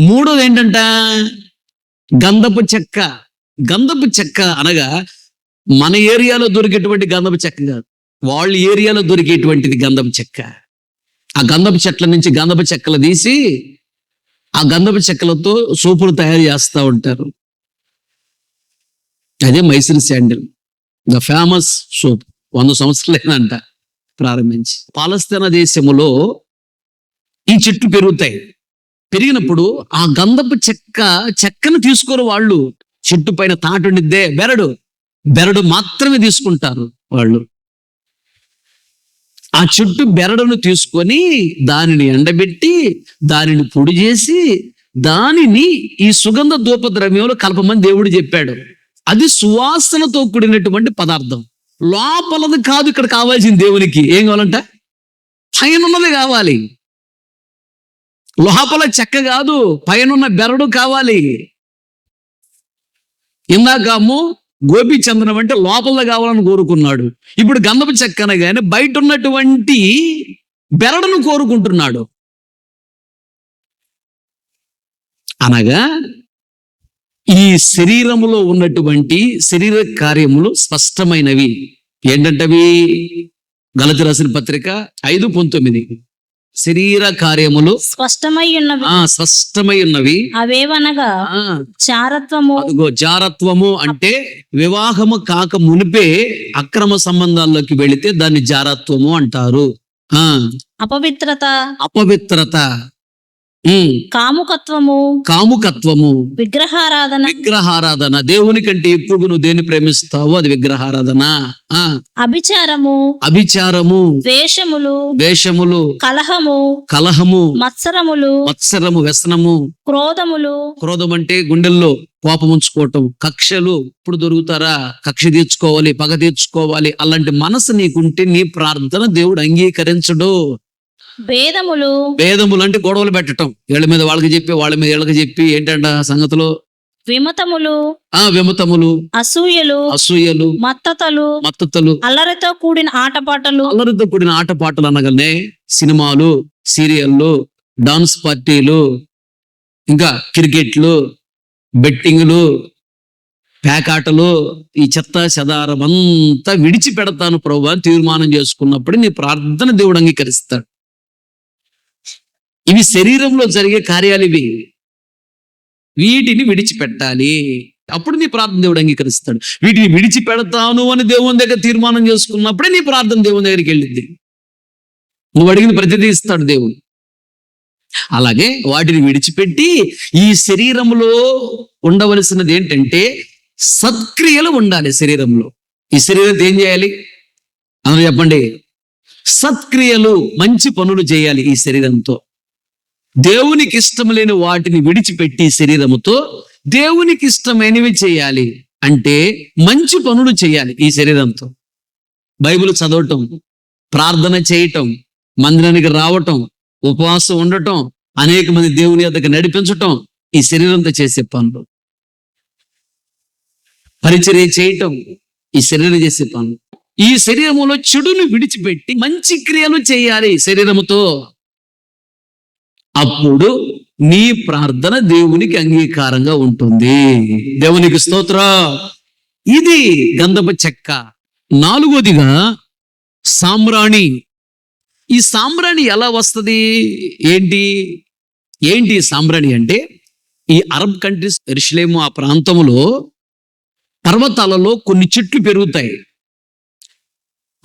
మూడోది ఏంటంట? గంధపు చెక్క. గంధపు చెక్క అనగా మన ఏరియాలో దొరికేటువంటి గంధపు చెక్క కాదు. వాళ్ళ ఏరియాలో దొరికేటువంటిది గంధపు చెక్క. ఆ గంధపు చెట్ల నుంచి గంధపు చెక్కలు తీసి ఆ గంధపు చెక్కలతో సోపులు తయారు చేస్తూ ఉంటారు. అదే Mysore sandal. The famous soap. వంద సంవత్సరాలేనంట ప్రారంభించి. పాలస్తీనా దేశములో ఈ చెట్లు పెరుగుతాయి. పెరిగినప్పుడు ఆ గంధపు చెక్క చెక్కను తీసుకోరు వాళ్ళు చెట్టు పైన తాటుండిద్దే బెరడు. బెరడు మాత్రమే తీసుకుంటారు వాళ్ళు. ఆ చెట్టు బెరడును తీసుకొని దానిని ఎండబెట్టి దానిని పొడి చేసి దానిని ఈ సుగంధ ధూప ద్రవ్యంలో కలపమని దేవుడు చెప్పాడు. అది సువాసనతో కూడినటువంటి పదార్థం. లోపలది కాదు ఇక్కడ కావాల్సింది దేవునికి. ఏం కావాలంట? పైన ఉన్నది కావాలి. లోపల చెక్క కాదు పైన బెరడు కావాలి. ఇందాకము గోపీచంద్రం అంటే లోపల కావాలని కోరుకున్నాడు. ఇప్పుడు గంధపు చెక్క అనగానే బయట ఉన్నటువంటి బెరడును కోరుకుంటున్నాడు. అనగా ఈ శరీరములో ఉన్నటువంటి శరీర కార్యములు స్పష్టమైనవి. ఏంటంటవి? గలతి రాసిన పత్రిక ఐదు పంతొమ్మిది. శరీర కార్యములు స్పష్టమై ఉన్నవి. ఆ స్పష్టమై ఉన్నవి. అవేవనగా ఆ. చారత్వము అదిగో జారత్వము అంటే వివాహము కాక మునిపే అక్రమ సంబంధాల్లోకి వెళితే దాన్ని జారత్వము అంటారు. ఆ. అపవిత్రత. అపవిత్రత. కాముకత్వము కాముకత్వము విగ్రహారాధన. విగ్రహారాధన. దేవుని కంటే ఎప్పుడు నువ్వు దేన్ని ప్రేమిస్తావో అది విగ్రహారాధన. అభిచారము అభిచారము ద్వేషములు వేషములు కలహము కలహము మత్సరములు మత్సరము వ్యసనము. క్రోధములు. క్రోధం అంటే గుండెల్లో కోపం ఉంచుకోవటం. కక్షలు ఇప్పుడు దొరుకుతారా? కక్ష తీర్చుకోవాలి పగ తీర్చుకోవాలి. అలాంటి మనసు నీకుంటే నీ ప్రార్థన దేవుడు అంగీకరించడు. భేదములు భేదములు అంటే గొడవలు పెట్టటం. వీళ్ళ మీద వాళ్ళకి చెప్పి వాళ్ళ మీద వీళ్ళకి చెప్పి ఏంటంట సంగతులు? విమతములు ఆ విమతములు అసూయలు అసూయలు మత్తతలు మత్తతలు అల్లరితో కూడిన ఆటపాటలు అల్లరితో కూడిన ఆటపాటలు అనగానే సినిమాలు సీరియళ్ళు డాన్స్ పార్టీలు ఇంకా క్రికెట్లు బెట్టింగ్లు పేకాటలు ఈ చెత్త చెదారం అంతా విడిచిపెడతాను ప్రభు అని తీర్మానం చేసుకున్నప్పుడు నీ ప్రార్థన దేవుడు అంగీకరిస్తాడు. ఇవి శరీరంలో జరిగే కార్యాలు ఇవి. వీటిని విడిచిపెట్టాలి. అప్పుడు నీ ప్రార్థన దేవుడు అంగీకరిస్తాడు. వీటిని విడిచిపెడతాను అని దేవుని దగ్గర తీర్మానం చేసుకున్నప్పుడే నీ ప్రార్థన దేవుని దగ్గరికి వెళ్ళింది. నువ్వు అడిగిన ప్రతిదీ ఇస్తాడు దేవుడు. అలాగే వాటిని విడిచిపెట్టి ఈ శరీరంలో ఉండవలసినది ఏంటంటే సత్క్రియలు ఉండాలి శరీరంలో. ఈ శరీరం ఏం చేయాలి? అందరూ చెప్పండి. సత్క్రియలు మంచి పనులు చేయాలి ఈ శరీరంతో. దేవునికి ఇష్టం లేని వాటిని విడిచిపెట్టి శరీరముతో దేవునికి ఇష్టమైనవి చేయాలి అంటే మంచి పనులు చేయాలి ఈ శరీరంతో. బైబిల్ చదవటం ప్రార్థన చేయటం మందిరానికి రావటం ఉపవాసం ఉండటం అనేక మంది దేవుని యొద్దకు నడిపించటం ఈ శరీరంతో చేసే పనులు. పరిచర్య చేయటం ఈ శరీరం చేసే పనులు. ఈ శరీరములో చెడును విడిచిపెట్టి మంచి క్రియలు చేయాలి శరీరముతో. అప్పుడు నీ ప్రార్థన దేవునికి అంగీకారంగా ఉంటుంది. దేవునికి స్తోత్ర. ఇది గంధప చెక్క. నాలుగోదిగా సామ్రాణి ఈ సాంబ్రాణి ఎలా వస్తది? ఏంటి? ఏంటి సామ్రాణి సాంబ్రాణి అంటే ఈ అరబ్ కంట్రీస్ ఎరుషలేము ఆ ప్రాంతంలో పర్వతాలలో కొన్ని చెట్లు పెరుగుతాయి.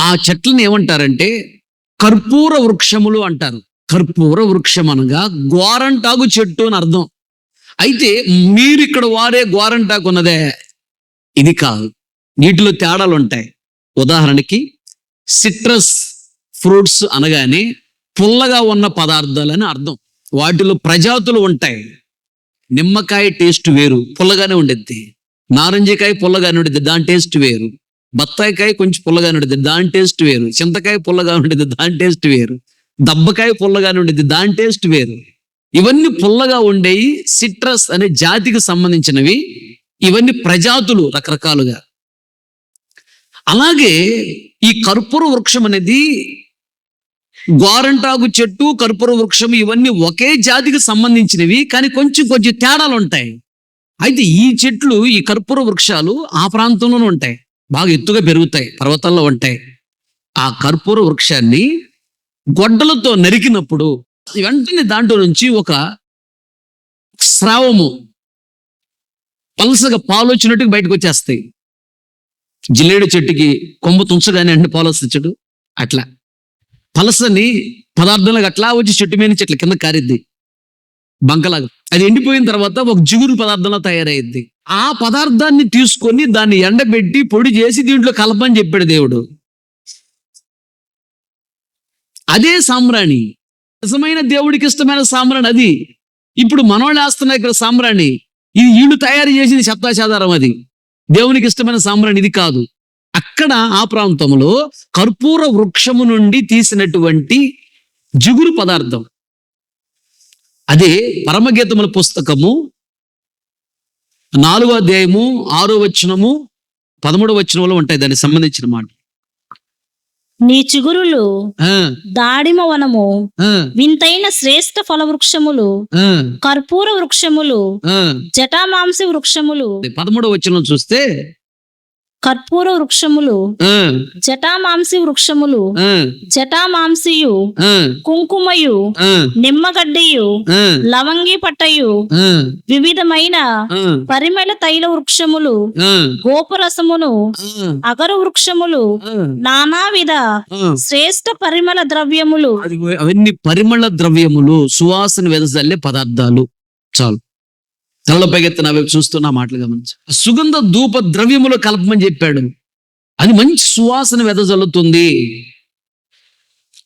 ఆ చెట్లను ఏమంటారంటే కర్పూర వృక్షములు అంటారు. కర్పూర వృక్షం అనగా గోరంటాకు చెట్టు అని అర్థం. అయితే మీరు ఇక్కడ వారే గోరంటాకు ఉన్నదే? ఇది కాదు. నీటిలో తేడాలు ఉంటాయి. ఉదాహరణకి సిట్రస్ ఫ్రూట్స్ అనగానే పుల్లగా ఉన్న పదార్థాలని అర్థం. వాటిలో ప్రజాతులు ఉంటాయి. నిమ్మకాయ టేస్ట్ వేరు పుల్లగానే ఉండిద్ది. నారింజకాయ పుల్లగానే ఉండిద్ది దాని టేస్ట్ వేరు. బత్తాయికాయ కొంచెం పుల్లగానే ఉండిద్ది దాని టేస్ట్ వేరు. చింతకాయ పుల్లగా ఉండిద్ది దాని టేస్ట్ వేరు. దబ్బకాయ పుల్లగానే ఉండేది దాని టేస్ట్ వేరు. ఇవన్నీ పుల్లగా ఉండేవి సిట్రస్ అనే జాతికి సంబంధించినవి. ఇవన్నీ ప్రజాతులు రకరకాలుగా. అలాగే ఈ కర్పూర వృక్షం అనేది గోరంటాకు చెట్టు కర్పూర వృక్షం ఇవన్నీ ఒకే జాతికి సంబంధించినవి కానీ కొంచెం కొంచెం తేడాలు ఉంటాయి. అయితే ఈ చెట్లు ఈ కర్పూర వృక్షాలు ఆ ప్రాంతంలోనే ఉంటాయి. బాగా ఎత్తుగా పెరుగుతాయి పర్వతాల్లో ఉంటాయి. ఆ కర్పూర వృక్షాన్ని గొడ్డలతో నరికినప్పుడు వెంటనే దాంట్లో నుంచి ఒక స్రావము పలసగా పాలు వచ్చినట్టుగా బయటకు వచ్చేస్తాయి. జిల్లేడు చెట్టుకి కొమ్మ తుంచగానే అంటే పాలు వస్తుంది చెట్టు అట్లా. పలసని పదార్థాలకు అట్లా వచ్చి చెట్టు మీద చెట్ల కింద కారిద్ది. బంకలాగా. అది ఎండిపోయిన తర్వాత ఒక జిగురు పదార్థంలో తయారైద్ది ఆ పదార్థాన్ని తీసుకొని దాన్ని ఎండబెట్టి పొడి చేసి దీంట్లో కలపని చెప్పాడు దేవుడు. అదే సామ్రాణి. నిజమైన దేవుడికి ఇష్టమైన సామ్రాణి అది. ఇప్పుడు మనోళ్ళు వేస్తున్న ఇక్కడ సామ్రాణి. ఇది వీళ్ళు తయారు చేసిన శబ్దాచాధారం అది. దేవునికి ఇష్టమైన సామ్రాణి ఇది కాదు. అక్కడ ఆ ప్రాంతంలో కర్పూర వృక్షము నుండి తీసినటువంటి జిగురు పదార్థం. అదే పరమగీతముల పుస్తకము నాలుగో అధ్యాయము ఆరో వచనము పదమూడవ వచనంలో ఉంటాయి. దానికి సంబంధించిన మాట. నీ చిగురులు దాడిమ వనము వింతైన శ్రేష్ఠ ఫల వృక్షములు కర్పూర వృక్షములు. జటామాంసి వృక్షములు. పదమూడవ వచనం చూస్తే కర్పూర వృక్షములు జటామాంసి వృక్షములు జటామాంసియు కుంకుమయు నిమ్మగడ్డియు లవంగి పట్టయు వివిధమైన పరిమళ తైల వృక్షములు గోపురసమును అగరు వృక్షములు నానావిధ ఆ. శ్రేష్ఠ పరిమళ ద్రవ్యములు. అవన్నీ పరిమళ ద్రవ్యములు సువాసన వెదజల్లే పదార్థాలు. చాలు. తలలో పైకెత్తిన వైపు చూస్తున్న మాటలు గమనించు. సుగంధ ధూప ద్రవ్యములు కలపమని చెప్పాడు. అది మంచి సువాసన వెదజల్లుతుంది.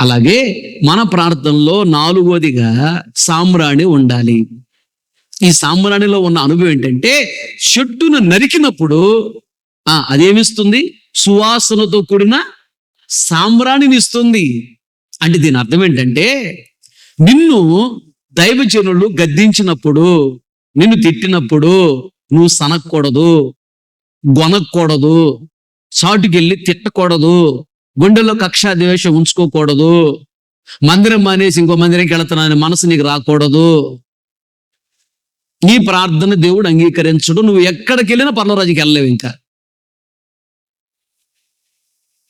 అలాగే మన ప్రార్థనలో నాలుగోదిగా సామ్రాణి ఉండాలి. ఈ సామ్రాణిలో ఉన్న అనుభవం ఏంటంటే చెట్టును నరికినప్పుడు ఆ అదేమిస్తుంది? సువాసనతో కూడిన సామ్రాణిని ఇస్తుంది అంటే దీని అర్థం ఏంటంటే నిన్ను దైవజనులు గద్దించినప్పుడు నిన్ను తిట్టినప్పుడు నువ్వు సనక్కూడదు గొనక్కూడదు చాటుకెళ్ళి తిట్టకూడదు గుండెలో కక్షాద్వేషం ఉంచుకోకూడదు మందిరం మానేసి ఇంకో మందిరంకి వెళుతున్నాను మనసు నీకు రాకూడదు. నీ ప్రార్థన దేవుడు అంగీకరించడు. నువ్వు ఎక్కడికి వెళ్ళినా పర్లరాజుకి వెళ్ళలేవు ఇంకా.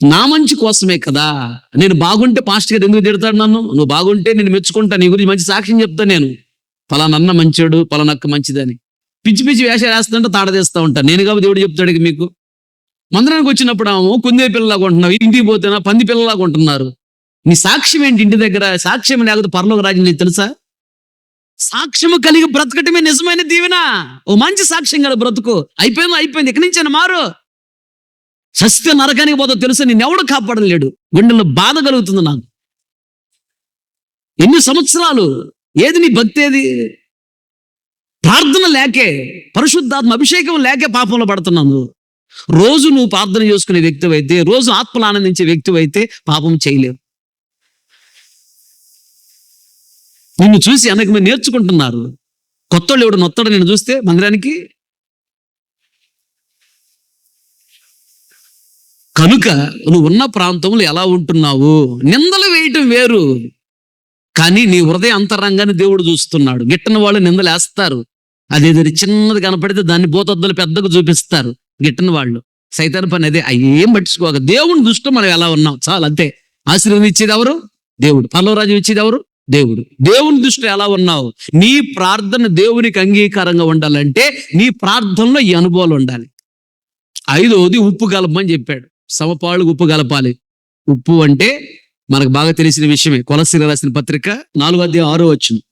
నా మంచి కోసమే కదా. నేను బాగుంటే పాస్ట్ గారు ఎందుకు తిడతాడు నన్ను? నువ్వు బాగుంటే నేను మెచ్చుకుంటా. నీ గురించి మంచి సాక్ష్యం చెప్తా నేను. పలానన్న మంచోడు పలానక్క మంచిదని. పిచ్చి పిచ్చి వేషాలు వేస్తుంటే తాడదీస్తా ఉంటాను నేను కాబట్టి దేవుడు చెప్తాడు మీకు. మందిరానికి వచ్చినప్పుడు ఆమె కుందే పిల్లలాగా ఉంటున్నావు ఇంటికి పోతేనా పంది పిల్లలాగా ఉంటున్నారు. నీ సాక్ష్యం ఏంటి ఇంటి దగ్గర? సాక్ష్యం లేకపోతే పరలోక రాజ్యం నీకు తెలుసా? సాక్ష్యము కలిగి బ్రతకటమే నిజమైన దీవెన. ఓ మంచి సాక్ష్యం గల బ్రతుకు. అయిపోయింది అయిపోయింది. ఇక్కడి నుంచి మారు. సస్య నరకానికి పోతా తెలుసు నేను ఎవడు కాపాడలేడు. గుండెల్లో బాధ కలుగుతుంది నాకు. ఎన్ని సంవత్సరాలు ఏది నీ భక్తి ఏది? ప్రార్థన లేకే పరిశుద్ధాత్మ అభిషేకం లేకే పాపంలో పడుతున్నాను రోజు నువ్వు ప్రార్థన చేసుకునే వ్యక్తి అయితే రోజు ఆత్మలు ఆనందించే వ్యక్తి అయితే పాపం చేయలేవు. నిన్ను చూసి వెనక మీరు నేర్చుకుంటున్నారు. కొత్తవాళ్ళు ఎవడు నొత్తడు నేను చూస్తే మందిరానికి? కనుక నువ్వు ఉన్న ప్రాంతంలో ఎలా ఉంటున్నావు? నిందలు వేయటం వేరు. కానీ నీ హృదయ అంతరంగాన్ని దేవుడు చూస్తున్నాడు. గిట్టని వాళ్ళు నిందలేస్తారు. అది అదేదో చిన్నది కనపడితే దాన్ని బోతద్దులు పెద్దకు చూపిస్తారు. గిట్టని వాళ్ళు. సైతాన్ పని అదే. అయ్యేం ఏం పట్టించుకోక. దేవుని దృష్టిలో మనం ఎలా ఉన్నాం? చాలు అంతే. ఆశీర్వాదం ఇచ్చేది ఎవరు? దేవుడు. పర్లవరాజు ఇచ్చేది ఎవరు? దేవుడు. దేవుని దృష్టిలో ఎలా ఉన్నావు? నీ ప్రార్థన దేవునికి అంగీకారంగా ఉండాలంటే నీ ప్రార్థనలో ఈ అనుభవాలు ఉండాలి. ఐదోది ఉప్పు కలపమని చెప్పాడు. సమపాళ్ళకు ఉప్పు కలపాలి. ఉప్పు అంటే మనకు బాగా తెలిసిన విషయమే. కొలసీల రాసిన పత్రిక నాలుగో అధ్యాయం ఆరో వచ్చింది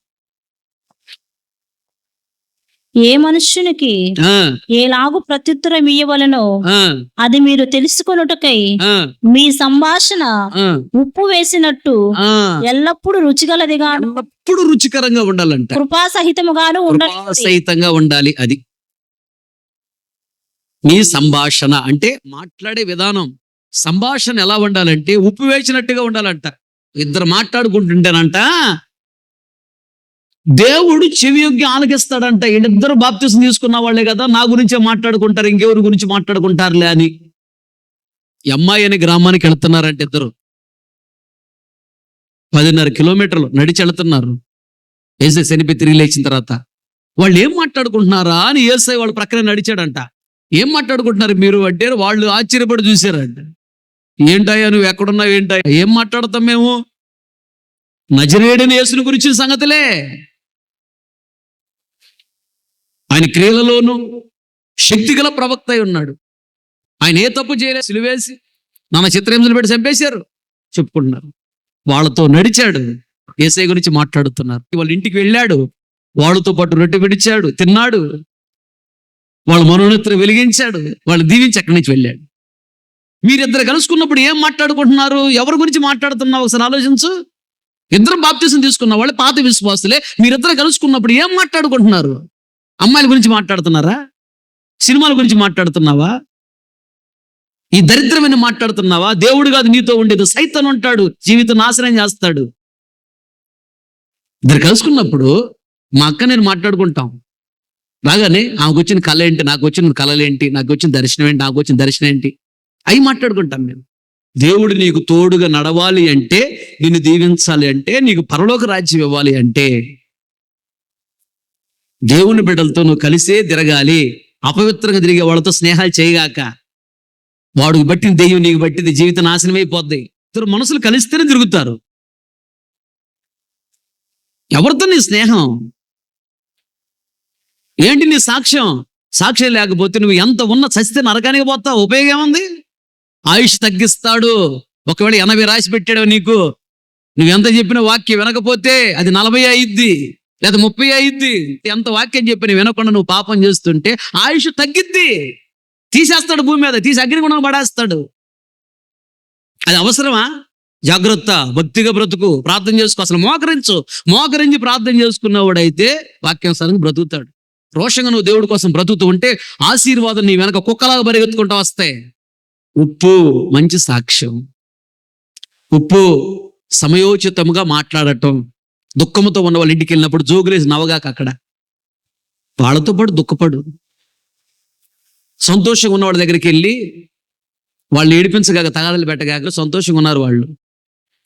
ఏ మనుష్యునికి ఏలాగు ప్రత్యుత్తరం ఇయ్యవలనో అది మీరు తెలుసుకొనుటకై మీ సంభాషణ ఉప్పు వేసినట్టు. ఎల్లప్పుడూ రుచిగలదిగాను ఎల్లప్పుడూ రుచికరంగా ఉండాలంట. కృపాసహితముగాను ఉండాలి సహితంగా ఉండాలి అది. నీ సంభాషణ అంటే మాట్లాడే విధానం. సంభాషణ ఎలా ఉండాలంటే ఉప్పు వేసినట్టుగా ఉండాలంట. ఇద్దరు మాట్లాడుకుంటుంటేనంట దేవుడు చెవి యొగ్గి ఆలకిస్తాడంట. వీళ్ళిద్దరు బాప్తిసం తీసుకున్న వాళ్ళే కదా నా గురించే మాట్లాడుకుంటారు ఇంకెవరి గురించి మాట్లాడుకుంటారులే అని. అమ్మాయి అనే గ్రామానికి వెళుతున్నారంట ఇద్దరు. పదిన్నర కిలోమీటర్లు నడిచి వెళ్తున్నారు. ఏసై శనిపి తిరిగి లేచిన తర్వాత. వాళ్ళు ఏం మాట్లాడుకుంటున్నారా అని ఏసై వాళ్ళు ప్రక్కనే నడిచాడంట. ఏం మాట్లాడుకుంటున్నారు మీరు అంటే వాళ్ళు ఆశ్చర్యపడి చూశారంట. ఏంటయ్యా నువ్వు ఎక్కడున్నావు ఏంటయ్యా? ఏం మాట్లాడతాం మేము? నజరేడని యేసుని గురించిన సంగతులే. ఆయన క్రియలలోనూ శక్తిగల ప్రవక్త అయి ఉన్నాడు. ఆయన ఏ తప్పు చేయలేదు. సిలువేసి నాన్న చిత్రహింసలు పెట్టి చంపేశారు. చెప్పుకుంటున్నారు. వాళ్ళతో నడిచాడు. ఏసై గురించి మాట్లాడుతున్నారు. వాళ్ళ ఇంటికి వెళ్ళాడు. వాళ్ళతో పాటు రొట్టె పిడిచాడు తిన్నాడు. వాళ్ళ మనోనేత్రం వెలిగించాడు. వాళ్ళు దీవించి అక్కడి నుంచి వెళ్ళాడు. మీరిద్దరు కలుసుకున్నప్పుడు ఏం మాట్లాడుకుంటున్నారు? ఎవరి గురించి మాట్లాడుతున్నావు? ఒకసారి ఆలోచించు. ఇద్దరు బాప్తీసం తీసుకున్న వాళ్ళు పాత విశ్వాసులే. మీరిద్దరు కలుసుకున్నప్పుడు ఏం మాట్లాడుకుంటున్నారు? అమ్మాయిల గురించి మాట్లాడుతున్నారా? సినిమాల గురించి మాట్లాడుతున్నావా? ఈ దరిద్రమైన మాట్లాడుతున్నావా? దేవుడు కాదు నీతో ఉండేది సైతం ఉంటాడు జీవితం నాశనం చేస్తాడు. ఇద్దరు కలుసుకున్నప్పుడు మా అక్క నేను మాట్లాడుకుంటాం. రాగానే ఆమెకు వచ్చిన కళ ఏంటి? నాకు వచ్చిన కళలేంటి నాకు వచ్చిన దర్శనం ఏంటి? నాకు వచ్చిన దర్శనం ఏంటి? అవి మాట్లాడుకుంటాం మేము. దేవుడు నీకు తోడుగా నడవాలి అంటే నిన్ను దీవించాలి అంటే నీకు పరలోక రాజ్యం ఇవ్వాలి అంటే దేవుని బిడ్డలతో నువ్వు కలిసే తిరగాలి. అపవిత్రంగా తిరిగే వాళ్ళతో స్నేహాలు చేయగాక వాడికి బట్టిన దెయ్యం నీకు బట్టింది జీవిత నాశనం అయిపోద్ది. ఇద్దరు మనసులు కలిస్తేనే తిరుగుతారు. ఎవరితో నీ స్నేహం? ఏంటి నీ సాక్ష్యం? సాక్ష్యం లేకపోతే నువ్వు ఎంత ఉన్న చస్తే నరకానికి పోతావు? ఉపయోగం ఏముంది? ఆయుష్ తగ్గిస్తాడు. ఒకవేళ ఎనభై రాసి పెట్టాడు నీకు. నువ్వు ఎంత చెప్పిన వాక్యం వినకపోతే అది నలభై అయిద్ది. లేదా ముప్పై అయిద్ది. ఎంత వాక్యం చెప్పిన వినకుండా నువ్వు పాపం చేస్తుంటే ఆయుష్ తగ్గిద్ది. తీసేస్తాడు భూమి మీద. తీసి అగ్నిగుణం పడేస్తాడు. అది అవసరమా? జాగ్రత్త. భక్తిగా బ్రతుకు. ప్రార్థన చేసుకో. అసలు మోకరించు. మోకరించి ప్రార్థన చేసుకున్నవాడైతే వాక్యం సరంగా బ్రతుకుతాడు. రోషంగా నువ్వు దేవుడి కోసం బ్రతుకుతూ ఉంటే ఆశీర్వాదం నీ వెనక కుక్కలాగా పరిగెత్తుకుంటూ వస్తాయి. ఉప్పు మంచి సాక్ష్యం. ఉప్పు సమయోచితముగా మాట్లాడటం దుఃఖంతో ఉన్న వాళ్ళ ఇంటికి వెళ్ళినప్పుడు జోగులేసి నవగాక అక్కడ. వాళ్ళతో పాటు దుఃఖపడు. సంతోషంగా ఉన్న వాళ్ళ దగ్గరికి వెళ్ళి వాళ్ళు ఏడిపించగాక తగాదలు పెట్టగాక సంతోషంగా ఉన్నారు వాళ్ళు.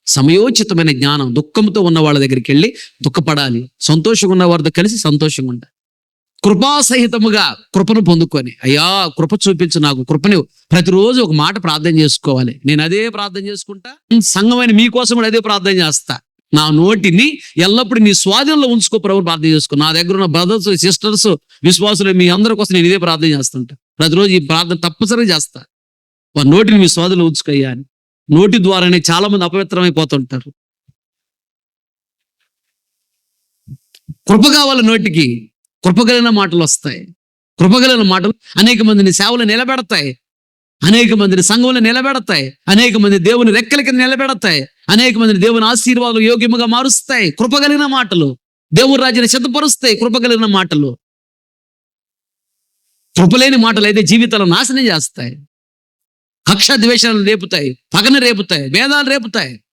సమయోచితమైన జ్ఞానం దుఃఖంతో ఉన్న వాళ్ళ దగ్గరికి వెళ్ళి దుఃఖపడాలి. సంతోషంగా ఉన్న వారితో కలిసి సంతోషంగా ఉండాలి. కృపాసహితముగా కృపను పొందుకొని అయ్యా కృప చూపించు నాకు కృపని ప్రతిరోజు ఒక మాట ప్రార్థన చేసుకోవాలి. నేను అదే ప్రార్థన చేసుకుంటా సంఘమైన మీకోసం కూడా అదే ప్రార్థన చేస్తా. నా నోటిని ఎల్లప్పుడూ నీ స్వాధీనంలో ఉంచుకో ప్రభు ప్రార్థన చేసుకో. నా దగ్గర ఉన్న బ్రదర్స్ సిస్టర్స్ విశ్వాసులు మీ అందరి కోసం నేను ఇదే ప్రార్థన చేస్తుంటా. ప్రతిరోజు ఈ ప్రార్థన తప్పనిసరిగా చేస్తా. వారి నోటిని మీ స్వాధీనంలో ఉంచుకోయ్యా అని. నోటి ద్వారానే చాలా మంది అపవిత్రమైపోతుంటారు. కృప కావాలి నోటికి కృపగలిగిన మాటలు వస్తాయి. కృపగలిగిన మాటలు అనేక మందిని సేవలు నిలబెడతాయి. అనేక మందిని సంఘంలో నిలబెడతాయి. అనేక మంది దేవుని రెక్కల కింద నిలబెడతాయి. అనేక మందిని దేవుని ఆశీర్వాదాలు యోగ్యముగా మారుస్తాయి. కృపగలిగిన మాటలు దేవుని రాజ్యాన్ని సిద్ధపరుస్తాయి. కృపగలిగిన మాటలు కృపలేని మాటలు అయితే జీవితాలను నాశనం చేస్తాయి. కక్ష ద్వేషాలను రేపుతాయి. పగన రేపుతాయి. భేదాలు రేపుతాయి.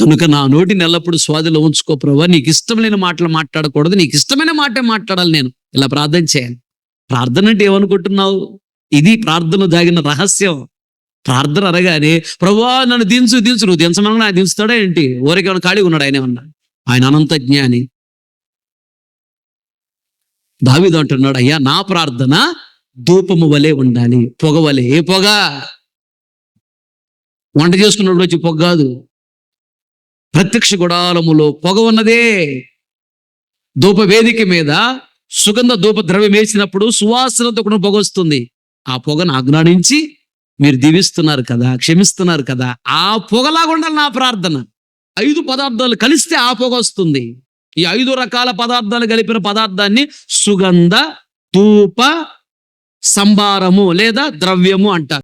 కనుక నా నోటిని ఎల్లప్పుడు స్వాదిలో ఉంచుకో ప్రభా. నీకు ఇష్టం లేని మాటలు మాట్లాడకూడదు. నీకు ఇష్టమైన మాటే మాట్లాడాలి నేను. ఇలా ప్రార్థన చేయాలి ప్రార్థన అంటే ఏమనుకుంటున్నావు? ఇది ప్రార్థనలో దాగిన రహస్యం. ప్రార్థన అనగానే ప్రభా నన్ను దించు దించు. నువ్వు దించమన్నా ఆయన దించుతాడా ఏంటి? ఊరికేమైనా ఖాళీగా ఉన్నాడు ఆయన ఏమన్నా? ఆయన అనంత జ్ఞాని. దావిదు అంటున్నాడు అయ్యా నా ప్రార్థన ధూపము వలె ఉండాలి. పొగ వలె. ఏ పొగ? వంట చేసుకున్నప్పుడు వచ్చి పొగ కాదు. ప్రత్యక్ష గుడాలములో పొగ ఉన్నదే ధూప వేదిక మీద సుగంధ ధూప ద్రవ్యం వేసినప్పుడు సువాసనతో కూడా పొగ వస్తుంది. ఆ పొగను ఆజ్ఞానించి మీరు దీవిస్తున్నారు కదా క్షమిస్తున్నారు కదా ఆ పొగలాగా ఉండాలి నా ప్రార్థన. ఐదు పదార్థాలు కలిస్తే ఆ పొగ వస్తుంది. ఈ ఐదు రకాల పదార్థాలు కలిపిన పదార్థాన్ని సుగంధ ధూప సంభారము లేదా ద్రవ్యము అంటారు.